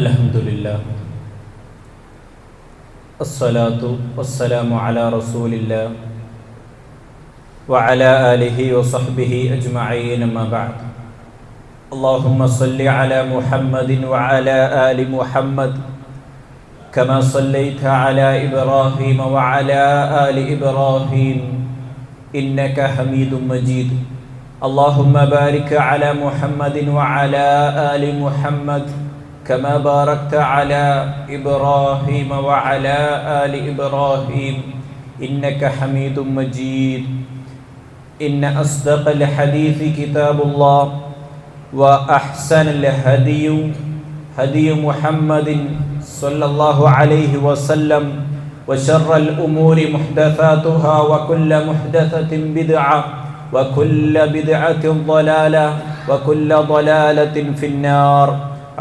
الحمد لله الصلاة والسلام على رسول الله وعلى آله وصحبه أجمعين ما بعد اللهم صل على محمد وعلى آل محمد كما صليت على إبراهيم وعلى آل إبراهيم إنك حميد مجيد اللهم بارك على محمد وعلى آل محمد كما باركت على إبراهيم وعلى آل إبراهيم إنك حميد مجيد. إن أصدق الحديث كتاب الله وأحسن الهدي هدي محمد صلى الله عليه وسلم وشر الأمور محدثاتها وكل محدثة بدعة وكل بدعة ضلالة وكل ضلالة في النار.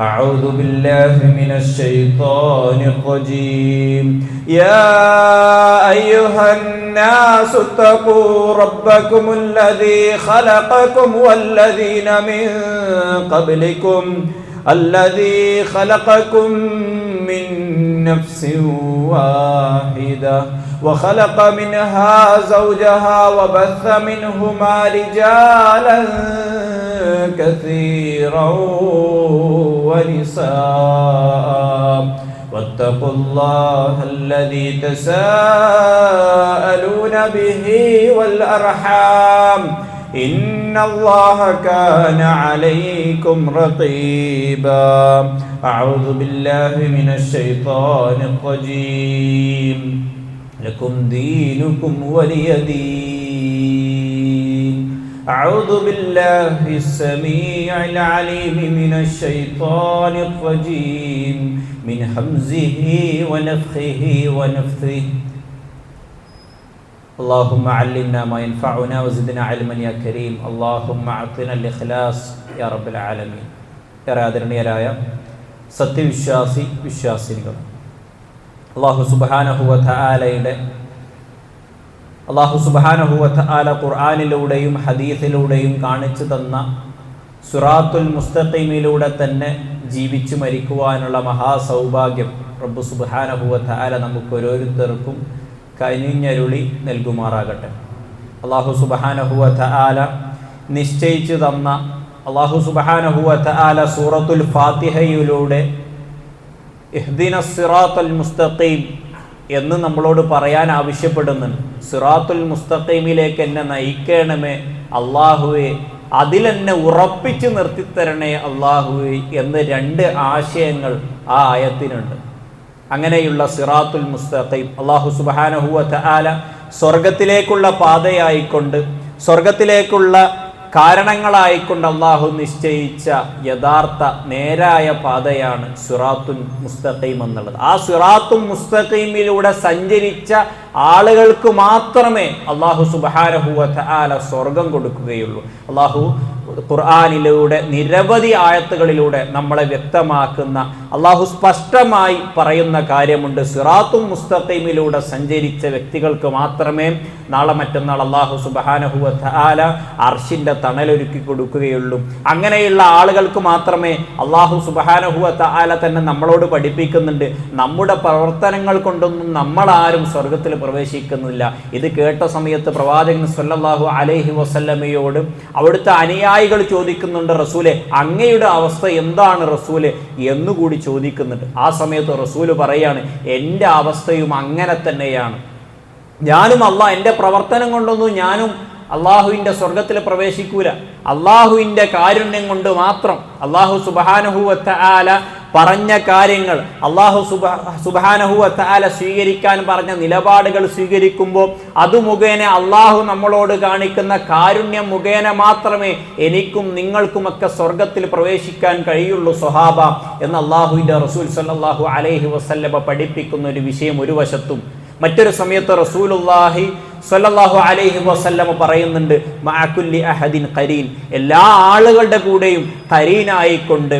أعوذ بالله من الشيطان الرجيم. يا أيها الناس اتقوا ربكم الذي خلقكم والذين من قبلكم الذي خلقكم من نفس واحدة وخلق منها زوجها وبث منهما رجالا كثيرا. ونساء. واتقوا الله الذي تساءلون به والأرحام. إن الله كان عليكم رقيبا. أعوذ بالله من الشيطان الرجيم. لكم دينكم ولي دين. أعوذ بالله السميع العليم من الشيطان الرجيم من همزه ونفخه ونفثه اللهم علمنا ما ينفعنا وزدنا علما يا كريم اللهم اعطنا الاخلاص يا رب العالمين ഏറെ ആദരണീയരായ സത്യവിശ്വാസി വിശ്വാസിനികൾ അള്ളാഹു സുബാനഹുവ ആലയുടെ അള്ളാഹു സുബാനഹുവ ആല ഖുർആാനിലൂടെയും ഹദീസിലൂടെയും കാണിച്ചു തന്ന സുറാത്തുൽ മുസ്തഖീമിലൂടെ തന്നെ ജീവിച്ചു മരിക്കുവാനുള്ള മഹാസൗഭാഗ്യം റബ്ബു സുബാനഹുവ ആല നമുക്ക് ഓരോരുത്തർക്കും കനിഞ്ഞരുളി നൽകുമാറാകട്ടെ. അള്ളാഹു സുബാനഹുവ ആല നിശ്ചയിച്ചു തന്ന അള്ളാഹു സുബാനഹുവ ആല സൂറത്തുൽ ഫാത്തിഹയിലൂടെ സിറാത്തുൽ മുസ്തഖീം എന്ന് നമ്മളോട് പറയാൻ ആവശ്യപ്പെടുന്നുണ്ട്. സിറാത്തുൽ മുസ്തഖീമിലേക്ക് എന്നെ നയിക്കണമേ അള്ളാഹുവെ. അതിലെന്നെ ഉറപ്പിച്ചു നിർത്തിത്തരണേ അള്ളാഹുവെ എന്ന് രണ്ട് ആശയങ്ങൾ ആ ആയത്തിനുണ്ട്. അങ്ങനെയുള്ള സിറാത്തുൽ മുസ്തഖീം അള്ളാഹു സുബാനഹുവ ആല സ്വർഗത്തിലേക്കുള്ള പാതയായിക്കൊണ്ട് സ്വർഗത്തിലേക്കുള്ള കാരണങ്ങളായിക്കൊണ്ട് അള്ളാഹു നിശ്ചയിച്ച യഥാർത്ഥ നേരായ പാതയാണ് സുറാത്തുൻ മുസ്തഖീം എന്നുള്ളത്. ആ സുറാത്തുൻ മുസ്തഖീമിലൂടെ സഞ്ചരിച്ച ആളുകൾക്ക് മാത്രമേ അള്ളാഹു വ ആല സ്വർഗം കൊടുക്കുകയുള്ളൂ. അള്ളാഹു ഖുർആാനിലൂടെ നിരവധി ആയത്തുകളിലൂടെ നമ്മളെ വ്യക്തമാക്കുന്ന അള്ളാഹു സ്പഷ്ടമായി പറയുന്ന കാര്യമുണ്ട്. സിറാത്തും മുസ്തഖീമിലൂടെ സഞ്ചരിച്ച വ്യക്തികൾക്ക് മാത്രമേ നാളെ മറ്റന്നാൾ അള്ളാഹു സുബാനഹുവ ആല അർഷിന്റെ തണലൊരുക്കി കൊടുക്കുകയുള്ളൂ. അങ്ങനെയുള്ള ആളുകൾക്ക് മാത്രമേ അള്ളാഹു സുബാനഹുവ ആല തന്നെ നമ്മളോട് പഠിപ്പിക്കുന്നുണ്ട്. നമ്മുടെ പ്രവർത്തനങ്ങൾ കൊണ്ടൊന്നും നമ്മളാരും സ്വർഗത്തിൽ പ്രവേശിക്കുന്നില്ല. ഇത് കേട്ട സമയത്ത് പ്രവാചകൻ സല്ലാഹു അലഹി വസല്ലമയോട് അവിടുത്തെ അനുയായികൾ ചോദിക്കുന്നുണ്ട് റസൂലെ അങ്ങയുടെ അവസ്ഥ എന്താണ് റസൂൽ എന്നുകൂടി ചോദിക്കുന്നുണ്ട്. ആ സമയത്ത് റസൂൽ പറയാണ് എന്റെ അവസ്ഥയും അങ്ങനെ തന്നെയാണ്. ഞാനും അല്ല എന്റെ പ്രവർത്തനം കൊണ്ടൊന്നും ഞാനും അള്ളാഹുവിന്റെ സ്വർഗത്തിൽ പ്രവേശിക്കൂല. അള്ളാഹുവിന്റെ കാരുണ്യം കൊണ്ട് മാത്രം അള്ളാഹു സുബാനുഹുവത്ത പറഞ്ഞ കാര്യങ്ങൾ അള്ളാഹു സുബ സുബാനഹുവത്ത ആല സ്വീകരിക്കാൻ പറഞ്ഞ നിലപാടുകൾ സ്വീകരിക്കുമ്പോൾ അത് മുഖേന അള്ളാഹു നമ്മളോട് കാണിക്കുന്ന കാരുണ്യം മുഖേന മാത്രമേ എനിക്കും നിങ്ങൾക്കുമൊക്കെ സ്വർഗത്തിൽ പ്രവേശിക്കാൻ കഴിയുള്ളൂ സ്വഹാബ എന്ന് അള്ളാഹുവിന്റെ റസൂൽ സല്ലാഹു അലൈഹി വസല്ലബ പഠിപ്പിക്കുന്ന ഒരു വിഷയം ഒരു വശത്തും മറ്റൊരു സമയത്ത് റസൂലുല്ലാഹി സ്വല്ലല്ലാഹു അലൈഹി വസല്ലമ പറയുന്നുണ്ട് മാക്കുല്ലി അഹദിൻ ഖരീൻ. എല്ലാ ആളുകളുടെ കൂടെയും ഖരീനായിക്കൊണ്ട്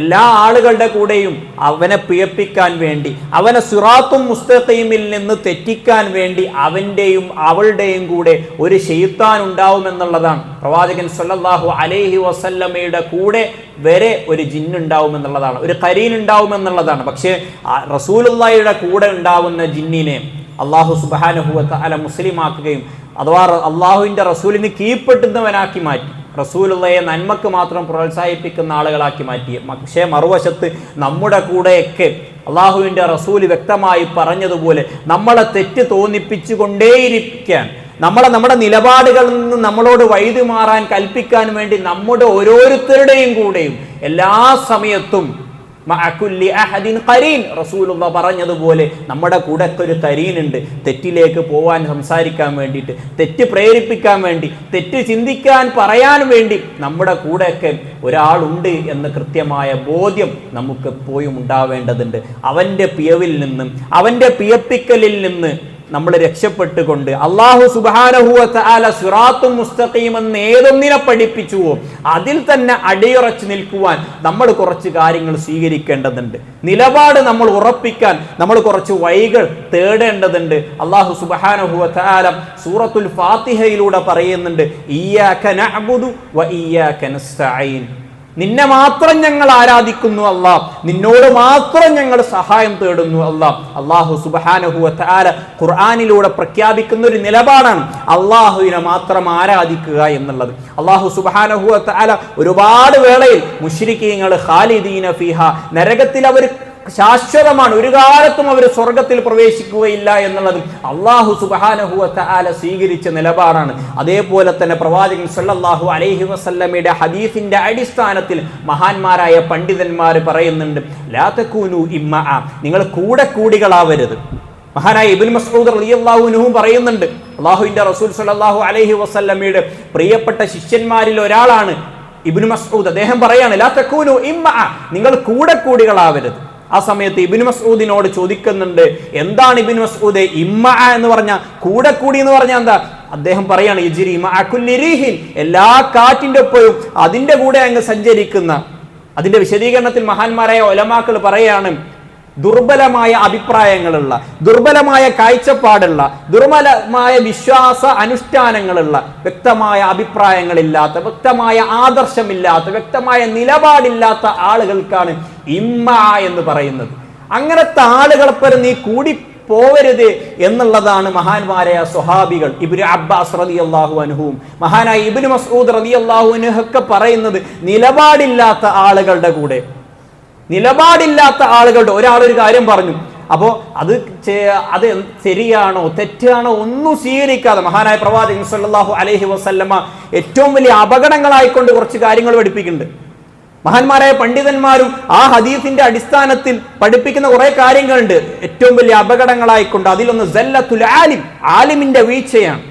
എല്ലാ ആളുകളുടെ കൂടെയും അവനെ പിഴപ്പിക്കാൻ വേണ്ടി അവനെ സിറാത്തും മുസ്തഖീമിൽ നിന്ന് തെറ്റിക്കാൻ വേണ്ടി അവന്റെയും അവളുടെയും കൂടെ ഒരു ഷെയ്ത്താൻ ഉണ്ടാവുമെന്നുള്ളതാണ്. പ്രവാചകൻ സല്ലല്ലാഹു അലൈഹി വസല്ലമയുടെ കൂടെ വരെ ഒരു ജിന്നുണ്ടാവുമെന്നുള്ളതാണ് ഒരു കരീൻ ഉണ്ടാവുമെന്നുള്ളതാണ്. പക്ഷേ റസൂലുള്ളയുടെ കൂടെ ഉണ്ടാവുന്ന ജിന്നിനെ അള്ളാഹു സുബാനുഹുവത്ത് അല മുസ്ലിമാക്കുകയും അഥവാ അള്ളാഹുവിന്റെ റസൂലിന് കീഴ്പ്പെട്ടുന്നവനാക്കി മാറ്റി. റസൂലുള്ളയെ നന്മക്ക് മാത്രം പ്രോത്സാഹിപ്പിക്കുന്ന ആളുകളാക്കി മാറ്റി. പക്ഷേ മറുവശത്ത് നമ്മുടെ കൂടെയൊക്കെ അള്ളാഹുവിന്റെ റസൂൽ വ്യക്തമായി പറഞ്ഞതുപോലെ നമ്മളെ തെറ്റ് തോന്നിപ്പിച്ചുകൊണ്ടേയിരിക്കാൻ നമ്മളെ നമ്മുടെ നിലപാടുകളിൽ നിന്ന് നമ്മളോട് വഴുതി മാറാൻ കൽപ്പിക്കാൻ വേണ്ടി നമ്മുടെ ഓരോരുത്തരുടെയും കൂടെയും എല്ലാ സമയത്തും റസൂലുള്ള പറഞ്ഞതുപോലെ നമ്മുടെ കൂടെ ഒരു കരീനുണ്ട്. തെറ്റിലേക്ക് പോവാൻ സംസാരിക്കാൻ വേണ്ടിയിട്ട് തെറ്റ് പ്രേരിപ്പിക്കാൻ വേണ്ടി തെറ്റ് ചിന്തിക്കാൻ പറയാൻ വേണ്ടി നമ്മുടെ കൂടെയൊക്കെ ഒരാളുണ്ട് എന്ന കൃത്യമായ ബോധ്യം നമുക്ക് എപ്പോഴും ഉണ്ടാവേണ്ടതുണ്ട്. അവന്റെ പിയവിൽ നിന്നും അവന്റെ പിയപ്പിക്കലിൽ നിന്ന് നമ്മൾ രക്ഷപ്പെട്ടുകൊണ്ട് അള്ളാഹു സുബാനഹുവത്ത് മുസ്തഖീമെന്ന് ഏതൊന്നിനെ പഠിപ്പിച്ചുവോ അതിൽ തന്നെ അടിയുറച്ച് നിൽക്കുവാൻ നമ്മൾ കുറച്ച് കാര്യങ്ങൾ സ്വീകരിക്കേണ്ടതുണ്ട്. നിലപാട് നമ്മൾ ഉറപ്പിക്കാൻ നമ്മൾ കുറച്ച് വഴികൾ തേടേണ്ടതുണ്ട്. അള്ളാഹു സുബാനഹുവത്ത് ആല സൂറത്തുൽ ഫാത്തിഹയിലൂടെ പറയുന്നുണ്ട് വ നിന്നെ മാത്രം ഞങ്ങൾ ആരാധിക്കുന്നു അല്ല നിന്നോട് മാത്രം ഞങ്ങൾ സഹായം തേടുന്നു അല്ല അള്ളാഹു സുബാനഹു താര ഖുർആാനിലൂടെ പ്രഖ്യാപിക്കുന്ന ഒരു നിലപാടാണ് അള്ളാഹുവിനെ മാത്രം ആരാധിക്കുക എന്നുള്ളത്. അള്ളാഹു സുബാനഹു താല ഒരുപാട് വേളയിൽ മുഷ്രിക്കീങ്ങൾ ഖാലിദീന ഫിഹ നരകത്തിൽ അവർ ശാശ്വതമാണ്. ഒരു കാലത്തും അവർ സ്വർഗത്തിൽ പ്രവേശിക്കുകയില്ല എന്നുള്ളത് അള്ളാഹു സുബാനഹുവത്ത ആല സ്വീകരിച്ച നിലപാടാണ്. അതേപോലെ തന്നെ പ്രവാചകൻ സല്ലാഹു അലൈഹി വസല്ലമയുടെ ഹദീഫിന്റെ അടിസ്ഥാനത്തിൽ മഹാന്മാരായ പണ്ഡിതന്മാർ പറയുന്നുണ്ട് ലാത്തക്കൂനു ഇമ്മ നിങ്ങൾ കൂടെ കൂടികളാവരുത്. മഹാനായ ഇബിൻ മസ്ഊദ് റളിയല്ലാഹുനുഹും പറയുന്നുണ്ട് അള്ളാഹുവിന്റെ റസൂൽ സല്ലാഹു അലൈഹി വസല്ലമയുടെ പ്രിയപ്പെട്ട ശിഷ്യന്മാരിൽ ഒരാളാണ് ഇബിൻ മസൂദ് അദ്ദേഹം പറയാണ് ലാത്തക്കൂനു തക്കൂനു ഇമ്മ നിങ്ങൾ കൂടെ കൂടികളാവരുത്. ആ സമയത്ത് ഇബിൻ മസ്ഊദിനോട് ചോദിക്കുന്നുണ്ട് എന്താണ് ഇബിൻ മസ്ഊദ്? ഇമ്മ എന്ന് പറഞ്ഞ കൂടെ കൂടി എന്ന് പറഞ്ഞാൽ എന്താ? അദ്ദേഹം പറയാണ് മഅകുല്ലിരീഹിൻ എല്ലാ കാറ്റിന്റെ ഒപ്പവും അതിന്റെ കൂടെ അങ്ങ് സഞ്ചരിക്കുന്ന അതിന്റെ വിശദീകരണത്തിൽ മഹാന്മാരായ ഒലമാക്കൾ പറയാണ് ദുർബലമായ അഭിപ്രായങ്ങളുള്ള ദുർബലമായ കാഴ്ചപ്പാടുള്ള ദുർബലമായ വിശ്വാസ അനുഷ്ഠാനങ്ങളുള്ള വ്യക്തമായ അഭിപ്രായങ്ങളില്ലാത്ത വ്യക്തമായ ആദർശമില്ലാത്ത വ്യക്തമായ നിലപാടില്ലാത്ത ആളുകൾക്കാണ് ഇമ്മ എന്ന് പറയുന്നത്. അങ്ങനത്തെ ആളുകളെപ്പരം നീ കൂടി പോവരുത് എന്നുള്ളതാണ് മഹാന്മാരായ സ്വഹാബികൾ. ഇബിന് അബ്ബാസ് റതി അള്ളാഹു അനുഹുവും മഹാനായ ഇബിന് മസൂദ് റതി അള്ളാഹു അനുഹൊക്കെ പറയുന്നത് നിലപാടില്ലാത്ത ആളുകളുടെ കൂടെ. നിലപാടില്ലാത്ത ആളുകളുടെ ഒരാളൊരു ഒരു കാര്യം പറഞ്ഞു. അപ്പോൾ അത് അത് ശരിയാണോ തെറ്റാണോ ഒന്നും സ്വീകരിക്കാതെ മഹാനായ പ്രവാചകൻ സല്ലല്ലാഹു അലഹി വസല്ലമ ഏറ്റവും വലിയ അപകടങ്ങളായിക്കൊണ്ട് കുറച്ച് കാര്യങ്ങൾ പഠിപ്പിക്കുന്നുണ്ട്. മഹാന്മാരായ പണ്ഡിതന്മാരും ആ ഹദീഫിന്റെ അടിസ്ഥാനത്തിൽ പഠിപ്പിക്കുന്ന കുറെ കാര്യങ്ങളുണ്ട്. ഏറ്റവും വലിയ അപകടങ്ങളായിക്കൊണ്ട് അതിലൊന്ന് ആലിം ആലിമിന്റെ വീഴ്ചയാണ്.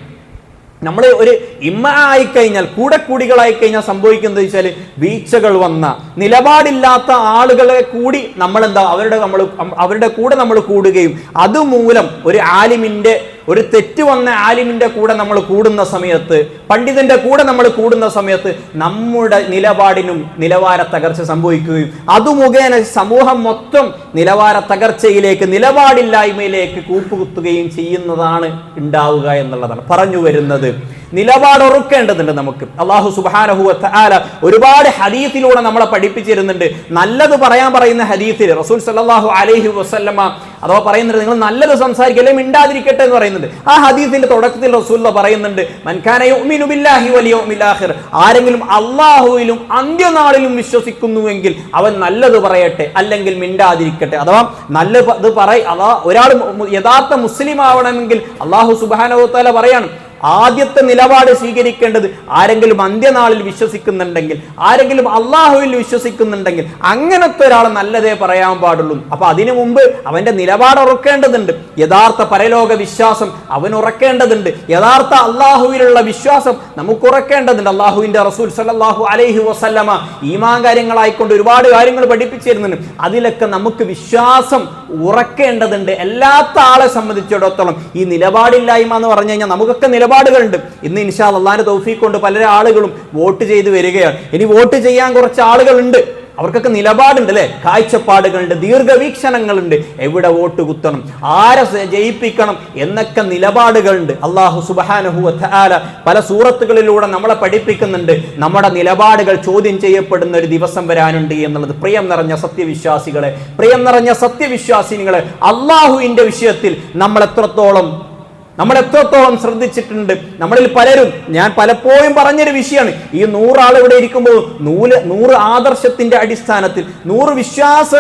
നമ്മൾ ഒരു ഇമ്മ ആയിക്കഴിഞ്ഞാൽ കൂടെ കൂടികളായി കഴിഞ്ഞാൽ സംഭവിക്കുന്നത് വെച്ചാൽ വീഴ്ചകൾ വന്ന നിലപാടില്ലാത്ത ആളുകളെ കൂടി നമ്മൾ എന്താ അവരുടെ നമ്മൾ അവരുടെ കൂടെ നമ്മൾ കൂടുകയും അതുമൂലം ഒരു ആലിമിന്റെ ഒരു തെറ്റ് വന്ന ആലിമിന്റെ കൂടെ നമ്മൾ കൂടുന്ന സമയത്ത് പണ്ഡിതന്റെ കൂടെ നമ്മൾ കൂടുന്ന സമയത്ത് നമ്മുടെ നിലപാടിനും നിലവാര തകർച്ച സംഭവിക്കുകയും അത് മുഖേന സമൂഹം മൊത്തം നിലവാര തകർച്ചയിലേക്ക് നിലപാടില്ലായ്മയിലേക്ക് കൂപ്പുകുത്തുകയും ചെയ്യുന്നതാണ് ഉണ്ടാവുക എന്നുള്ളതാണ്. പറഞ്ഞു വരുന്നത് നിലപാട് ഉറക്കേണ്ടതുണ്ട് നമുക്ക്. അള്ളാഹു സുബാനഹു ആല ഒരുപാട് ഹദീസിലൂടെ നമ്മളെ പഠിപ്പിച്ചിരുന്നുണ്ട്. നല്ലത് പറയാൻ പറയുന്ന ഹദീസിൽ റസൂൽ സല്ലാഹു അലഹി വസല്ലമ അഥവാ പറയുന്നുണ്ട് നിങ്ങൾ നല്ലത് സംസാരിക്കല്ലേ മിണ്ടാതിരിക്കട്ടെ എന്ന് പറയുന്നുണ്ട്. ആ ഹദീസിന്റെ തുടക്കത്തിൽ റസൂൽ പറയുന്നുണ്ട് "മൻകാന യുഅ്മിനു ബില്ലാഹി വൽ യൗമിൽ ആഖിർ ആരെങ്കിലും അള്ളാഹുവിലും അന്ത്യനാളിലും വിശ്വസിക്കുന്നുവെങ്കിൽ അവൻ നല്ലത് പറയട്ടെ അല്ലെങ്കിൽ മിണ്ടാതിരിക്കട്ടെ. അഥവാ നല്ലത് പറ അതാ ഒരാൾ യഥാർത്ഥ മുസ്ലിം ആവണമെങ്കിൽ അള്ളാഹു സുബാനവത്താല പറയാണ് ആദ്യത്തെ നിലപാട് സ്വീകരിക്കേണ്ടത് ആരെങ്കിലും അന്ത്യനാളിൽ വിശ്വസിക്കുന്നുണ്ടെങ്കിൽ ആരെങ്കിലും അള്ളാഹുവിൽ വിശ്വസിക്കുന്നുണ്ടെങ്കിൽ അങ്ങനത്തെ ഒരാൾ നല്ലതേ പറയാൻ പാടുള്ളൂ. അപ്പൊ അതിനു മുമ്പ് അവന്റെ നിലപാട് ഉറക്കേണ്ടതുണ്ട്. യഥാർത്ഥ പരലോക വിശ്വാസം അവൻ ഉറക്കേണ്ടതുണ്ട്. യഥാർത്ഥ അള്ളാഹുവിലുള്ള വിശ്വാസം നമുക്ക് ഉറക്കേണ്ടതുണ്ട്. അള്ളാഹുവിന്റെ റസൂൽ സല്ലല്ലാഹു അലൈഹി വസല്ലമ ഈമാൻ കാര്യങ്ങളായിക്കൊണ്ട് ഒരുപാട് കാര്യങ്ങൾ പഠിപ്പിച്ചിരുന്നുണ്ട് അതിലൊക്കെ നമുക്ക് വിശ്വാസം ഉറക്കേണ്ടതുണ്ട്. എല്ലാത്ത ആളെ സംബന്ധിച്ചിടത്തോളം ഈ നിലപാടില്ലായ്മ എന്ന് പറഞ്ഞു കഴിഞ്ഞാൽ നമുക്കൊക്കെ നിലപാടുകളുണ്ട്. ഇന്ന് ഇൻഷാ അള്ളാഹിന്റെ തൗഫീഖ് കൊണ്ട് പല ആളുകളും വോട്ട് ചെയ്ത് വരികയാണ്. ഇനി വോട്ട് ചെയ്യാൻ കുറച്ച് ആളുകളുണ്ട്. അവർക്കൊക്കെ നിലപാടുണ്ട് അല്ലെ? കാഴ്ചപ്പാടുകളുണ്ട് ദീർഘവീക്ഷണങ്ങളുണ്ട്. എവിടെ വോട്ട് കുത്തണം ആരെ ജയിപ്പിക്കണം എന്നൊക്കെ നിലപാടുകളുണ്ട്. അള്ളാഹു സുബാനഹുല പല സൂറത്തുകളിലൂടെ നമ്മളെ പഠിപ്പിക്കുന്നുണ്ട്. നമ്മുടെ നിലപാടുകൾ ചോദ്യം ചെയ്യപ്പെടുന്ന ഒരു ദിവസം വരാനുണ്ട് എന്നുള്ളത്. പ്രിയം നിറഞ്ഞ സത്യവിശ്വാസികളെ പ്രിയം നിറഞ്ഞ സത്യവിശ്വാസിനികളെ അള്ളാഹുവിന്റെ വിഷയത്തിൽ നമ്മൾ എത്രത്തോളം നമ്മൾ എത്രത്തോളം ശ്രദ്ധിച്ചിട്ടുണ്ട്? നമ്മളിൽ പലരും ഞാൻ പലപ്പോഴും പറഞ്ഞൊരു വിഷയമാണ്. ഈ നൂറാൾ ഇവിടെ ഇരിക്കുമ്പോൾ നൂൽ നൂറ് ആദർശത്തിന്റെ അടിസ്ഥാനത്തിൽ നൂറ് വിശ്വാസ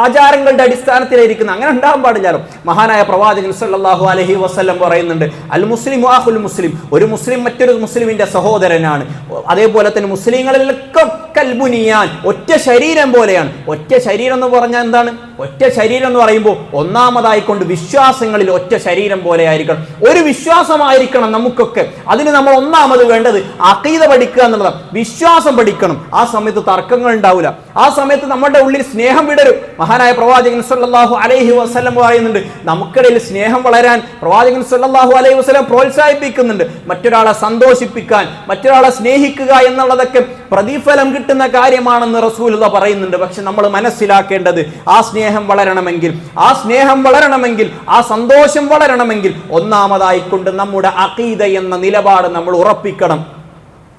ആചാരങ്ങളുടെ അടിസ്ഥാനത്തിലായിരിക്കുന്ന. അങ്ങനെ ഉണ്ടാകാൻ പാടില്ലല്ലോ മഹാനായ പ്രവാചകൻ സല്ലാഹു അലഹി വസ്ല്ലം പറയുന്നുണ്ട് അൽ മുസ്ലിം ആഹുൽ മുസ്ലിം. ഒരു മുസ്ലിം മറ്റൊരു മുസ്ലിമിന്റെ സഹോദരനാണ്. അതേപോലെ തന്നെ മുസ്ലിങ്ങളിലൊക്കെ കൽബുനിയാൻ ഒറ്റ ശരീരം പോലെയാണ്. ഒറ്റ ശരീരം എന്ന് പറഞ്ഞാൽ എന്താണ്? ഒറ്റ ശരീരം എന്ന് പറയുമ്പോൾ ഒന്നാമതായിക്കൊണ്ട് വിശ്വാസങ്ങളിൽ ഒറ്റ ശരീരം പോലെ ആയിരിക്കണം. ഒരു വിശ്വാസമായിരിക്കണം നമുക്കൊക്കെ. അതിന് നമ്മൾ ഒന്നാമത് വേണ്ടത് അക്കീത പഠിക്കുക എന്നുള്ളതാണ്. വിശ്വാസം പഠിക്കണം. ആ സമയത്ത് തർക്കങ്ങൾ ഉണ്ടാവില്ല ആ സമയത്ത് നമ്മുടെ ഉള്ളിൽ സ്നേഹം വിടരും. മഹാനായ പ്രവാചകൻ സല്ലാഹു അലൈഹി വസ്ലം പറയുന്നുണ്ട് നമുക്കിടയിൽ സ്നേഹം വളരാൻ പ്രവാചകൻ സല്ലാഹു അലൈഹി വസ്ലം പ്രോത്സാഹിപ്പിക്കുന്നുണ്ട്. മറ്റൊരാളെ സന്തോഷിപ്പിക്കാൻ മറ്റൊരാളെ സ്നേഹിക്കുക എന്നുള്ളതൊക്കെ പ്രതിഫലം കിട്ടുന്ന കാര്യമാണെന്ന് റസൂലുള്ള പറയുന്നുണ്ട്. പക്ഷെ നമ്മൾ മനസ്സിലാക്കേണ്ടത് ആ സ്നേഹം വളരണമെങ്കിൽ ആ സ്നേഹം വളരണമെങ്കിൽ ആ സന്തോഷം വളരണമെങ്കിൽ ഒന്നാമതായിക്കൊണ്ട് നമ്മുടെ അഖീദ എന്ന നിലപാട് നമ്മൾ ഉറപ്പിക്കണം.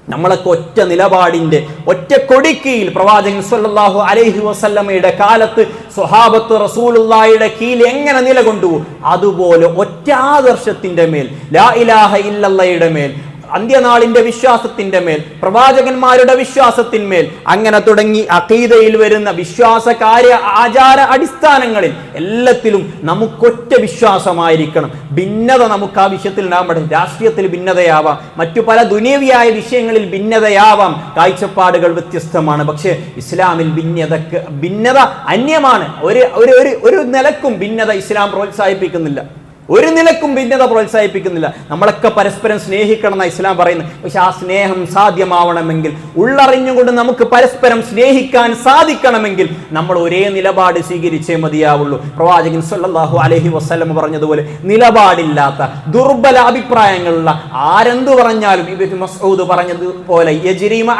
നമ്മളൊക്കെ ഒറ്റ നിലപാടിന്റെ ഒറ്റ കൊടിക്കീയിൽ പ്രവാചകൻ സല്ലാഹു അലൈഹി വസല്ലമയുടെ കാലത്ത് സ്വഹാബത്ത് റസൂലുള്ളായുടെ കീൽ എങ്ങനെ നിലകൊണ്ടു അതുപോലെ ഒറ്റ ആദർശത്തിന്റെ മേൽ ലാ ഇലാഹ ഇല്ലയുടെ മേൽ. അന്ത്യനാളിന്റെ വിശ്വാസത്തിന്റെ മേൽ പ്രവാചകന്മാരുടെ വിശ്വാസത്തിന്മേൽ അങ്ങനെ തുടങ്ങി അഖീദയിൽ വരുന്ന വിശ്വാസ കാര്യ ആചാര അടിസ്ഥാനങ്ങളിൽ എല്ലാത്തിലും നമുക്കൊറ്റ വിശ്വാസമായിരിക്കണം. ഭിന്നത നമുക്ക് ആ വിഷയത്തിൽ ഉണ്ടാകാൻ രാഷ്ട്രീയത്തിൽ ഭിന്നതയാവാം. മറ്റു പല ദുനിയവിയായ വിഷയങ്ങളിൽ ഭിന്നതയാവാം. കാഴ്ചപ്പാടുകൾ വ്യത്യസ്തമാണ്. പക്ഷേ ഇസ്ലാമിൽ ഭിന്നതക്ക് ഭിന്നത അന്യമാണ്. ഒരു ഒരു ഒരു നിലക്കും ഭിന്നത ഇസ്ലാം പ്രോത്സാഹിപ്പിക്കുന്നില്ല. ഒരു നിലക്കും ഭിന്നത പ്രോത്സാഹിപ്പിക്കുന്നില്ല. നമ്മളൊക്കെ പരസ്പരം സ്നേഹിക്കണം എന്ന ഇസ്ലാം പറയുന്നു പക്ഷെ ആ സ്നേഹം സാധ്യമാവണമെങ്കിൽ ഉള്ളറിഞ്ഞുകൊണ്ട് നമുക്ക് പരസ്പരം സ്നേഹിക്കാൻ സാധിക്കണമെങ്കിൽ നമ്മൾ ഒരേ നിലപാട് സ്വീകരിച്ചേ മതിയാവുള്ളൂ. പ്രവാചകൻ സല്ലാഹു അലഹി വസ്ലം പറഞ്ഞതുപോലെ നിലപാടില്ലാത്ത ദുർബല അഭിപ്രായങ്ങളുള്ള ആരെന്തു പറഞ്ഞാലും ഇബിൻ മസൂദ് പറഞ്ഞതുപോലെ യജ്രീമ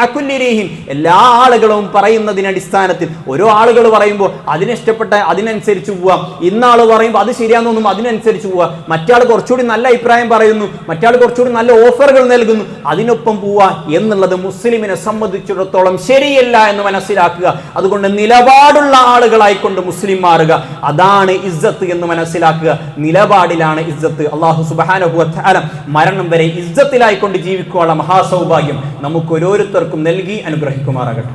എല്ലാ ആളുകളും പറയുന്നതിന് അടിസ്ഥാനത്തിൽ ഓരോ ആളുകൾ പറയുമ്പോൾ അതിനിഷ്ടപ്പെട്ട അതിനനുസരിച്ച് പോവാം. ഇന്നാൾ പറയുമ്പോൾ അത് ശരിയാണെന്നൊന്നും അതിനനുസരിച്ച് മറ്റാൾ കുറച്ചുകൂടി നല്ല അഭിപ്രായം പറയുന്നു. മറ്റാൾ കുറച്ചുകൂടി നല്ല ഓഫറുകൾ നൽകുന്നു. അതിനൊപ്പം പോവുക എന്നുള്ളത് മുസ്ലിമിനെ സംബന്ധിച്ചിടത്തോളം ശരിയല്ല എന്ന് മനസ്സിലാക്കുക. അതുകൊണ്ട് നിലപാടുള്ള ആളുകളായിക്കൊണ്ട് മുസ്ലിം മാറുക. അതാണ് ഇസ്സത്ത് എന്ന് മനസ്സിലാക്കുക. നിലപാടിലാണ് ഇസ്സത്ത്. അള്ളാഹു സുബാനുഭവത്താല മരണം വരെ ഇസ്സത്തിലായിക്കൊണ്ട് ജീവിക്കുവാനുള്ള മഹാസൗഭാഗ്യം നമുക്ക് ഓരോരുത്തർക്കും നൽകി അനുഗ്രഹിക്കുമാറാകട്ടെ.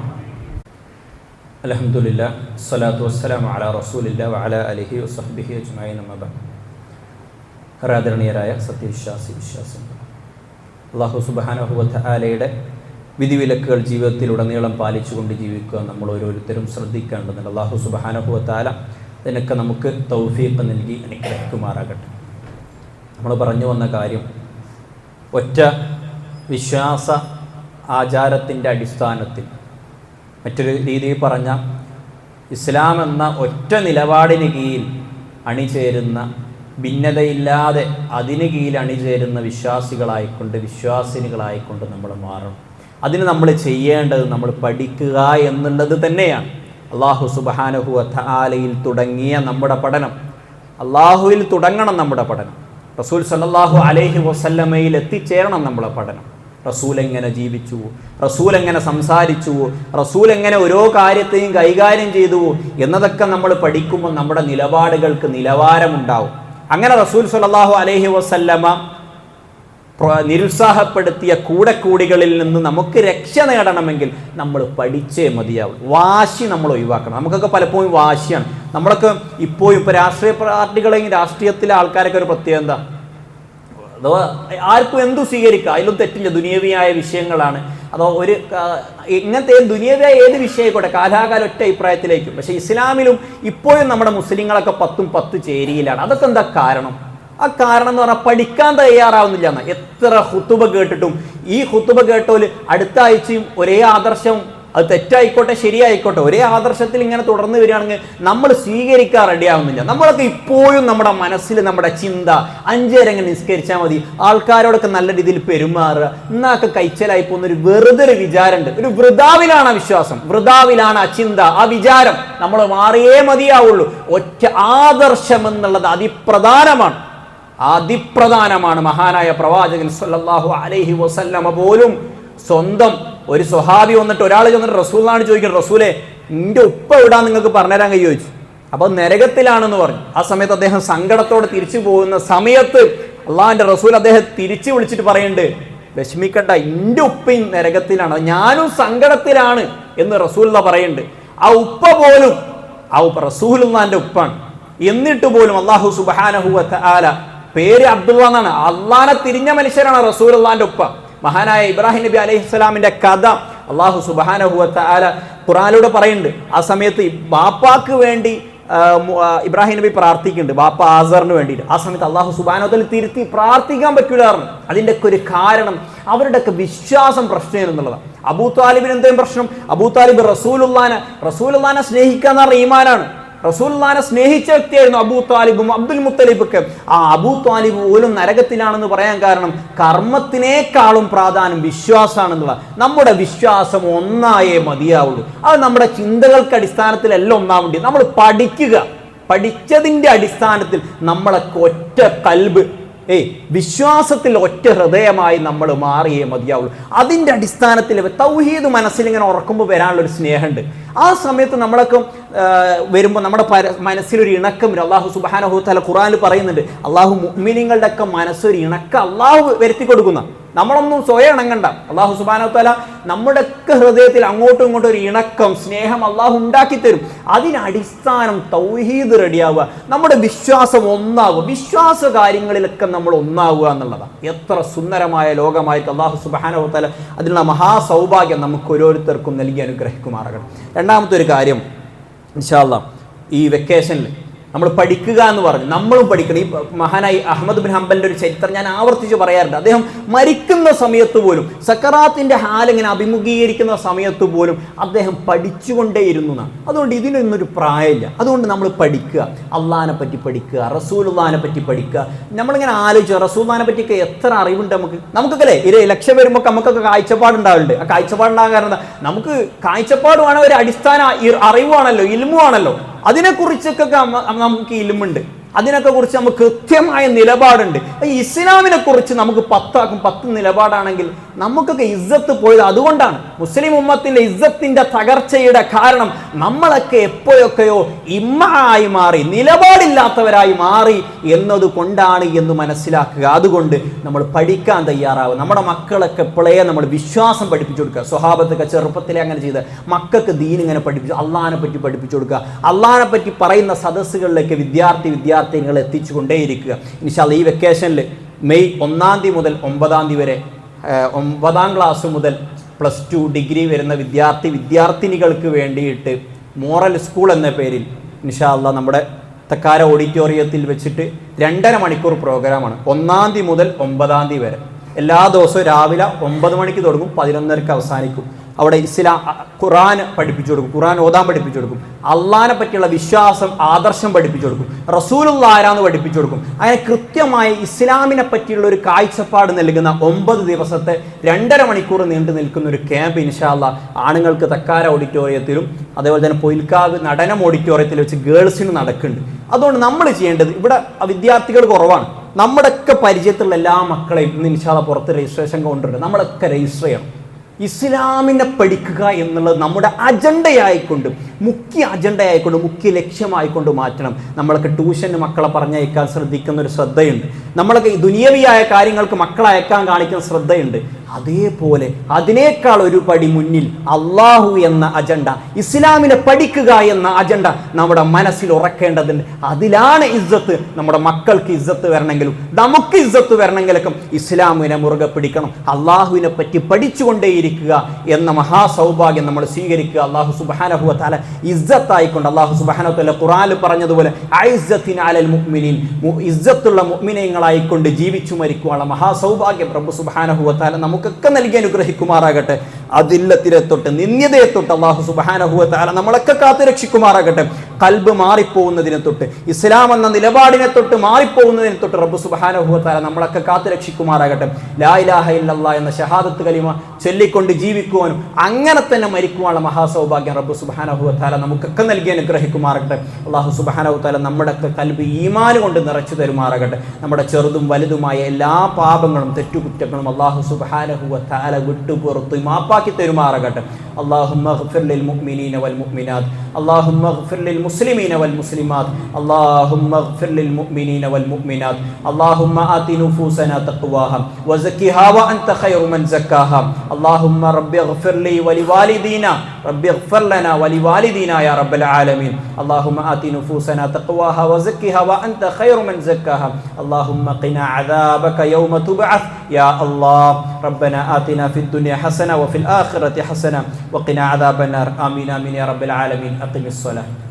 അലഹമുല്ല സ്വലാത്തു വസ്സലാം അല റസൂലില്ല അല അലഹി വസ്ബിഹി അജ്മായി നമ്മ ആരാധരണീയരായ സത്യവിശ്വാസി വിശ്വാസം അള്ളാഹു സുബാനഹുബത്ത് ആലയുടെ വിധിവിലക്കുകൾ ജീവിതത്തിലുടനീളം പാലിച്ചുകൊണ്ട് ജീവിക്കുക നമ്മൾ ഓരോരുത്തരും ശ്രദ്ധിക്കേണ്ടതുണ്ട്. അള്ളാഹു സുബാനഹുവത്ത് ആല ഇതിനൊക്കെ നമുക്ക് തൗഫീഖ് നൽകി അനുഗ്രഹിക്കുമാറാകട്ടെ. നമ്മൾ പറഞ്ഞു വന്ന കാര്യം ഒറ്റ വിശ്വാസ ആചാരത്തിന്റെ അടിസ്ഥാനത്തിൽ മറ്റൊരു രീതിയിൽ പറഞ്ഞ ഇസ്ലാം എന്ന ഒറ്റ നിലപാടിന് കീഴിൽ അണിചേരുന്ന ഭിന്നതയില്ലാതെ അതിന് കീഴിൽ അണിചേരുന്ന വിശ്വാസികളായിക്കൊണ്ട് വിശ്വാസിനികളായിക്കൊണ്ട് നമ്മൾ മാറണം. അതിന് നമ്മൾ ചെയ്യേണ്ടത് നമ്മൾ പഠിക്കുക എന്നുള്ളത് തന്നെയാണ്. അള്ളാഹു സുബാനഹു അലയിൽ തുടങ്ങിയ നമ്മുടെ പഠനം. അള്ളാഹുവിൽ തുടങ്ങണം നമ്മുടെ പഠനം. റസൂൽ സല്ലല്ലാഹു അലൈഹി വസല്ലമയിൽ എത്തിച്ചേരണം നമ്മുടെ പഠനം. റസൂൽ എങ്ങനെ ജീവിച്ചു? റസൂൽ എങ്ങനെ സംസാരിച്ചു? റസൂൽ എങ്ങനെ ഓരോ കാര്യത്തെയും കൈകാര്യം ചെയ്തു? എന്നതൊക്കെ നമ്മൾ പഠിക്കുമ്പോൾ നമ്മുടെ നിലപാടുകൾക്ക് നിലവാരമുണ്ടാവും. അങ്ങനെ റസൂൽ സല്ലല്ലാഹു അലഹി വസല്ലമ നിരുത്സാഹപ്പെടുത്തിയ കൂടക്കൂടികളിൽ നിന്ന് നമുക്ക് രക്ഷ നേടണമെങ്കിൽ നമ്മൾ പഠിച്ചേ മതിയാവും. വാശി നമ്മൾ ഒഴിവാക്കണം. നമുക്കൊക്കെ പലപ്പോഴും വാശിയാണ്. നമ്മളൊക്കെ ഇപ്പോഴും ഇപ്പോൾ രാഷ്ട്രീയ പാർട്ടികളെയും രാഷ്ട്രീയത്തിലെ ആൾക്കാരൊക്കെ ഒരു പ്രത്യേകത അഥവാ ആർക്കും എന്തു സ്വീകരിക്കാം. അതിലും തെറ്റില്ല. ദുനിയവിയായ വിഷയങ്ങളാണ്. അതോ ഒരു ഇങ്ങനത്തെ ദുനിയവിയായ ഏത് വിഷയമായിക്കോട്ടെ കാലാകാല ഒറ്റ അഭിപ്രായത്തിലേക്കും. പക്ഷേ ഇസ്ലാമിലും ഇപ്പോഴും നമ്മുടെ മുസ്ലിങ്ങളൊക്കെ പത്തും പത്ത് ചേരിയിലാണ്. അതൊക്കെ എന്താ കാരണം? ആ കാരണം എന്ന് പറഞ്ഞാൽ പഠിക്കാൻ തയ്യാറാവുന്നില്ല എന്ന്. എത്ര ഹുത്തുബ കേട്ടിട്ടും ഈ ഹുത്തുബ കേട്ടോൽ അടുത്ത ആഴ്ചയും ഒരേ ആദർശം അത് തെറ്റായിക്കോട്ടെ ശരിയായിക്കോട്ടെ. ഒരേ ആദർശത്തിൽ ഇങ്ങനെ തുടർന്ന് വരികയാണെങ്കിൽ നമ്മൾ സ്വീകരിക്കാൻ റെഡിയാവുന്നില്ല. നമ്മളൊക്കെ ഇപ്പോഴും നമ്മുടെ മനസ്സിൽ നമ്മുടെ ചിന്ത അഞ്ചേരങ്ങനെ നിസ്കരിച്ചാൽ മതി? ആൾക്കാരോടൊക്കെ നല്ല രീതിയിൽ പെരുമാറുക. എന്നൊക്കെ കൈച്ചലായി പോകുന്ന ഒരു വെറുതെ ഒരു വിചാരമുണ്ട്. ഒരു വൃതാവിലാണ് ആ വിശ്വാസം. വൃതാവിലാണ് ആ ചിന്ത ആ വിചാരം. നമ്മൾ മാറിയേ മതിയാവുള്ളൂ. ഒറ്റ ആദർശം എന്നുള്ളത് അതിപ്രധാനമാണ്. അതിപ്രധാനമാണ്. മഹാനായ പ്രവാചകൻ സല്ലാഹു അലൈഹി വസല്ലമ പോലും സ്വന്തം ഒരു സ്വഹാബി വന്നിട്ട് ഒരാൾ ചെന്നിട്ട് റസൂലാണ് ചോദിക്കുന്നത് റസൂലെ നിന്റെ ഉപ്പ എവിടാ നിങ്ങൾക്ക് പറഞ്ഞുതരാൻ കൈ ചോദിച്ചു. അപ്പൊ നരകത്തിലാണെന്ന് പറഞ്ഞു. ആ സമയത്ത് അദ്ദേഹം സങ്കടത്തോടെ തിരിച്ചു പോകുന്ന സമയത്ത് അള്ളാഹിന്റെ റസൂൽ അദ്ദേഹം തിരിച്ചു വിളിച്ചിട്ട് പറയുന്നുണ്ട് വിഷമിക്കണ്ട ഇന്റെ ഉപ്പയും നരകത്തിലാണ്. ഞാനും സങ്കടത്തിലാണ് എന്ന് റസൂൽ പറയുന്നുണ്ട്. ആ ഉപ്പ പോലും ആ ഉപ്പ റസൂലുള്ളാന്റെ ഉപ്പാണ്. എന്നിട്ട് പോലും അള്ളാഹു സുബാനഹു പേര് അബ്ദുള്ള എന്നാണ്. അള്ളാനെ തിരിഞ്ഞ മനുഷ്യരാണ് റസൂലുള്ളാന്റെ ഉപ്പ. മഹാനായ ഇബ്രാഹിം നബി അലൈഹി സ്വലാമിന്റെ കഥ അള്ളാഹു സുബാനഹുവത്ത ആല ഖുറാനിലൂടെ പറയുന്നുണ്ട്. ആ സമയത്ത് ബാപ്പാക്ക് വേണ്ടി ഇബ്രാഹിം നബി പ്രാർത്ഥിക്കുന്നുണ്ട്. ബാപ്പ ആസറിന് വേണ്ടിയിട്ട്. ആ സമയത്ത് അള്ളാഹു സുബാനോത്തിൽ തിരുത്തി പ്രാർത്ഥിക്കാൻ പറ്റൂലായിരുന്നു അതിന്റെ ഒക്കെ ഒരു കാരണം അവരുടെയൊക്കെ വിശ്വാസം പ്രശ്നം എന്നുള്ളതാണ്. അബൂ താലിബിന് എന്തെങ്കിലും പ്രശ്നം? അബൂ താലിബ് റസൂലുല്ലാനെ റസൂലുല്ലാനെ സ്നേഹിക്കുക എന്ന് പറഞ്ഞ ഈമാനാണ്. റസൂൽദാനെ സ്നേഹിച്ച വ്യക്തിയായിരുന്നു അബൂ താലിബും അബ്ദുൽ മുത്തലിബൊക്കെ. ആ അബൂ താലിബ് പോലും നരകത്തിലാണെന്ന് പറയാൻ കാരണം കർമ്മത്തിനേക്കാളും പ്രാധാന്യം വിശ്വാസമാണെന്നുള്ള. നമ്മുടെ വിശ്വാസം ഒന്നായേ മതിയാവുള്ളൂ. അത് നമ്മുടെ ചിന്തകൾക്ക് അടിസ്ഥാനത്തിലല്ല ഒന്നാവേണ്ടി നമ്മൾ പഠിക്കുക. പഠിച്ചതിന്റെ അടിസ്ഥാനത്തിൽ നമ്മളൊക്കെ ഒറ്റ കൽബ് ഏയ് വിശ്വാസത്തിൽ ഒറ്റ ഹൃദയമായി നമ്മൾ മാറിയേ മതിയാവുള്ളൂ. അതിന്റെ അടിസ്ഥാനത്തിൽ തൗഹീദ് മനസ്സിൽ ഇങ്ങനെ ഉറക്കുമ്പോൾ വരാനുള്ള ഒരു സ്നേഹമുണ്ട്. ആ സമയത്ത് നമ്മളൊക്കെ വരുമ്പോൾ നമ്മുടെ പര- മനസ്സിലൊരു ഇണക്കം വരും. അള്ളാഹു സുബാനഹു തല ഖുറാനിൽ പറയുന്നുണ്ട് അള്ളാഹു മുഅ്മിനീങ്ങളുടെ ഒക്കെ മനസ്സൊരു ഇണക്കം അള്ളാഹു വരുത്തി കൊടുക്കുന്ന. നമ്മളൊന്നും സ്വയം ഇണങ്ങണ്ട. അള്ളാഹു സുബാനത്തല തല നമ്മുടെ ഒക്കെ ഹൃദയത്തിൽ അങ്ങോട്ടും ഇങ്ങോട്ടും ഒരു ഇണക്കം സ്നേഹം അള്ളാഹു ഉണ്ടാക്കി തരും. അതിന് അടിസ്ഥാനം തൗഹീദ് റെഡിയാവുക. നമ്മുടെ വിശ്വാസം ഒന്നാവുക. വിശ്വാസ കാര്യങ്ങളിലൊക്കെ നമ്മൾ ഒന്നാവുക എന്നുള്ളതാണ് എത്ര സുന്ദരമായ ലോകമായിരിക്കും അള്ളാഹു സുബാനഹു തല അതിനുള്ള മഹാസൗഭാഗ്യം നമുക്ക് ഓരോരുത്തർക്കും നൽകി അനുഗ്രഹിക്കുമാറാകണം രണ്ടാമത്തെ ഒരു കാര്യം ഇൻഷാല്ല ഈ വെക്കേഷനിൽ നമ്മൾ പഠിക്കുക എന്ന് പറഞ്ഞു. നമ്മളും പഠിക്കണം. ഈ മഹാനായി അഹമ്മദ് ബിൻ ഹംബലിന്റെ ഒരു ചരിത്രം ഞാൻ ആവർത്തിച്ച് പറയാറുണ്ട്. അദ്ദേഹം മരിക്കുന്ന സമയത്ത് പോലും സക്കറാത്തിന്റെ ഹാലിങ്ങനെ അഭിമുഖീകരിക്കുന്ന സമയത്ത് പോലും അദ്ദേഹം പഠിച്ചുകൊണ്ടേയിരുന്നു എന്നാണ്. അതുകൊണ്ട് ഇതിനൊന്നൊരു പ്രായമില്ല. അതുകൊണ്ട് നമ്മൾ പഠിക്കുക. അള്ളഹാനെ പറ്റി പഠിക്കുക റസൂലുള്ളാനെ പറ്റി പഠിക്കുക. നമ്മളിങ്ങനെ ആലോചിച്ചു റസൂല്ലാനെ പറ്റിയൊക്കെ എത്ര അറിവുണ്ട് നമുക്ക്? നമുക്കൊക്കെ അല്ലേ ഇത് ലക്ഷ്യം വരുമ്പോൾ നമുക്കൊക്കെ കാഴ്ചപ്പാടുണ്ടാവുന്നുണ്ട് ആ കാഴ്ചപ്പാടുണ്ടാകാൻ കാരണം നമുക്ക് കാഴ്ചപ്പാടുമാണ് ഒരു അടിസ്ഥാന അറിവാണല്ലോ ഇൽമുവാണല്ലോ അതിനെക്കുറിച്ചൊക്കെ നമുക്ക് ഇലുമുണ്ട്. അതിനൊക്കെ കുറിച്ച് നമുക്ക് കൃത്യമായ നിലപാടുണ്ട്. ഇസ്ലാമിനെ കുറിച്ച് നമുക്ക് പത്താക്കും പത്ത് നിലപാടാണെങ്കിൽ നമുക്കൊക്കെ ഇസ്സത്ത് പോയത് അതുകൊണ്ടാണ്. മുസ്ലിം ഉമ്മത്തിന്റെ ഇസ്സത്തിന്റെ തകർച്ചയുടെ കാരണം നമ്മളൊക്കെ എപ്പോഴൊക്കെയോ ഇമ്മയായി മാറി നിലപാടില്ലാത്തവരായി മാറി എന്നതുകൊണ്ടാണ് എന്ന് മനസ്സിലാക്കുക. അതുകൊണ്ട് നമ്മൾ പഠിക്കാൻ തയ്യാറാവുക നമ്മുടെ മക്കളൊക്കെ എപ്പോഴേ നമ്മൾ വിശ്വാസം പഠിപ്പിച്ചു കൊടുക്കുക. സ്വഭാവത്തൊക്കെ ചെറുപ്പത്തിലെ അങ്ങനെ ചെയ്ത് മക്കൾക്ക് ദീൻ ഇങ്ങനെ പഠിപ്പിച്ചു അള്ളഹാനെ പറ്റി പഠിപ്പിച്ചു കൊടുക്കുക. അള്ളഹാനെ പറ്റി പറയുന്ന സദസ്സുകളിലേക്ക് വിദ്യാർത്ഥി വിദ്യാർത്ഥിനികൾ എത്തിച്ചുകൊണ്ടേയിരിക്കുക കൊണ്ടേയിരിക്കുക. ഇൻഷാല്ല ഈ വെക്കേഷനിൽ മെയ് ഒന്നാം തീയതി മുതൽ ഒമ്പതാം തീയതി വരെ ഒമ്പതാം ക്ലാസ് മുതൽ പ്ലസ് ടു ഡിഗ്രി വരുന്ന വിദ്യാർത്ഥി വിദ്യാർത്ഥിനികൾക്ക് വേണ്ടിയിട്ട് മോറൽ സ്കൂൾ എന്ന പേരിൽ നിഷാല്ല നമ്മുടെ തക്കാര ഓഡിറ്റോറിയത്തിൽ വെച്ചിട്ട് രണ്ടര മണിക്കൂർ പ്രോഗ്രാമാണ് ഒന്നാം തീയതി മുതൽ ഒമ്പതാം തീയതി വരെ. എല്ലാ ദിവസവും രാവിലെ ഒമ്പത് മണിക്ക് തുടങ്ങും പതിനൊന്നരക്ക് അവസാനിക്കും. അവിടെ ഇസ്ലാം ഖുറാൻ പഠിപ്പിച്ചു കൊടുക്കും. ഖുറാൻ ഓതാൻ പഠിപ്പിച്ചു കൊടുക്കും. അള്ളാനെ പറ്റിയുള്ള വിശ്വാസം ആദർശം പഠിപ്പിച്ചു കൊടുക്കും. റസൂലുള്ള ആരാന്ന് പഠിപ്പിച്ചു കൊടുക്കും. അങ്ങനെ കൃത്യമായി ഇസ്ലാമിനെ പറ്റിയുള്ള ഒരു കാഴ്ചപ്പാട് നൽകുന്ന ഒമ്പത് ദിവസത്തെ രണ്ടര മണിക്കൂർ നീണ്ടു നിൽക്കുന്ന ഒരു ക്യാമ്പ് ഇൻഷാല്ല ആണുങ്ങൾക്ക് തക്കാര ഓഡിറ്റോറിയത്തിലും അതേപോലെ തന്നെ പൊയിൽക്കാവ് നടനം ഓഡിറ്റോറിയത്തിൽ വെച്ച് ഗേൾസിന് നടക്കുന്നുണ്ട്. അതുകൊണ്ട് നമ്മൾ ചെയ്യേണ്ടത് ഇവിടെ വിദ്യാർത്ഥികൾ കുറവാണ്. നമ്മുടെയൊക്കെ പരിചയത്തിലുള്ള എല്ലാ മക്കളെയും ഇന്ന് ഇൻഷാല്ല പുറത്ത് രജിസ്ട്രേഷൻ കൗണ്ടറുണ്ട് നമ്മളൊക്കെ രജിസ്റ്റർ ചെയ്യണം. ഇസ്ലാമിനെ പഠിക്കുക എന്നുള്ളത് നമ്മുടെ അജണ്ടയായിക്കൊണ്ട് മുഖ്യ അജണ്ടയായിക്കൊണ്ട് മുഖ്യ ലക്ഷ്യമായിക്കൊണ്ട് മാറ്റണം. നമ്മളൊക്കെ ട്യൂഷന് മക്കളെ പറഞ്ഞയക്കാൻ ശ്രദ്ധിക്കുന്ന ഒരു ശ്രദ്ധയുണ്ട്. നമ്മളൊക്കെ ദുനിയവിയായ കാര്യങ്ങൾക്ക് മക്കളെ അയക്കാൻ കാണിക്കുന്ന ശ്രദ്ധയുണ്ട്. അതേപോലെ അതിനേക്കാൾ ഒരു പടി മുന്നിൽ അള്ളാഹു എന്ന അജണ്ട ഇസ്ലാമിനെ പഠിക്കുക എന്ന അജണ്ട നമ്മുടെ മനസ്സിൽ ഉറക്കേണ്ടതുണ്ട്. അതിലാണ് ഇജ്ജത്ത് നമ്മുടെ മക്കൾക്ക് ഇജ്ജത്ത് വരണമെങ്കിലും നമുക്ക് ഇജ്ജത്ത് വരണമെങ്കിലും ഇസ്ലാമിനെ മുറുകെ പിടിക്കണം. അള്ളാഹുവിനെ പറ്റി പഠിച്ചുകൊണ്ടേയിരിക്കുക എന്ന മഹാസൗഭാഗ്യം നമ്മൾ സ്വീകരിക്കുക. അള്ളാഹു സുബാനഹുവ താല ഇജ്ജത്തായിക്കൊണ്ട് അള്ളാഹു സുബാനഹുല ഖുറാൻ പറഞ്ഞതുപോലെ ഐസത്തിൻ അലൽ മുഅ്മിനീൻ ഇസ്സത്തുള്ള മുഅ്മിനീങ്ങളായിക്കൊണ്ട് ജീവിച്ചു മരിക്കുവാനുള്ള മഹാസൗഭാഗ്യം പ്രഭു സുബാനഹുവ താല നമുക്കൊക്കെ നൽകി അനുഗ്രഹിക്കുമാറാകട്ടെ. അതില്ലത്തിനെ തൊട്ട് നിന്ദ്യതയെ തൊട്ട് അള്ളാഹു സുബാനഹുവ താല നമ്മളൊക്കെ കാത്തു രക്ഷിക്കുമാറാകട്ടെ. കൽബ് മാറിപ്പോകുന്നതിനെ തൊട്ട് ഇസ്ലാം എന്ന നിലപാടിനെ തൊട്ട് മാറിപ്പോകുന്നതിനെ തൊട്ട് റബ്ബു സുബാനഹുവ താല നമ്മളൊക്കെ കാത്തു രക്ഷിക്കുമാറാകട്ടെ. ലാ ഇലാഹ ഇല്ലല്ലാ എന്ന ഷഹാദത്ത് കലിമ ചൊല്ലിക്കൊണ്ട് ജീവിക്കുവാനും അങ്ങനെ തന്നെ മരിക്കുവാനുള്ള മഹാസൗഭാഗ്യം റബ്ബു സുബാനഹുവ താല നമുക്കൊക്കെ നൽകി അനുഗ്രഹിക്കുമാറാകട്ടെ. അള്ളാഹു സുബാനഹു താല നമ്മുടെ കൽബ് ഈമാൻ കൊണ്ട് നിറച്ചു തരുമാറാകട്ടെ. നമ്മുടെ ചെറുതും വലുതുമായ എല്ലാ പാപങ്ങളും തെറ്റുകുറ്റങ്ങളും അള്ളാഹു സുബാനഹുവ താല വിട്ടുപുറത്ത് മാപ്പാക്കി തരുമാറാകട്ടെ اللهم اغفر للمؤمنين والمؤمنات اللهم اغفر للمسلمين والمسلمات اللهم اغفر للمؤمنين والمؤمنات اللهم آت نفوسنا تقواها وزكها وأنت خير من زكاها. اللهم رب اغفر لي ولوالدينا رب اغفر لنا ولوالدينا يا رب العالمين. اللهم آت نفوسنا تقواها وزكها وأنت خير من زكاها. اللهم قنا عذابك يوم تبعث يا الله. ربنا آتنا في الدنيا حسنة وفي الآخرة حسنة وقنا عذاب النار. آمين آمين يا رب العالمين. أقم الصلاة.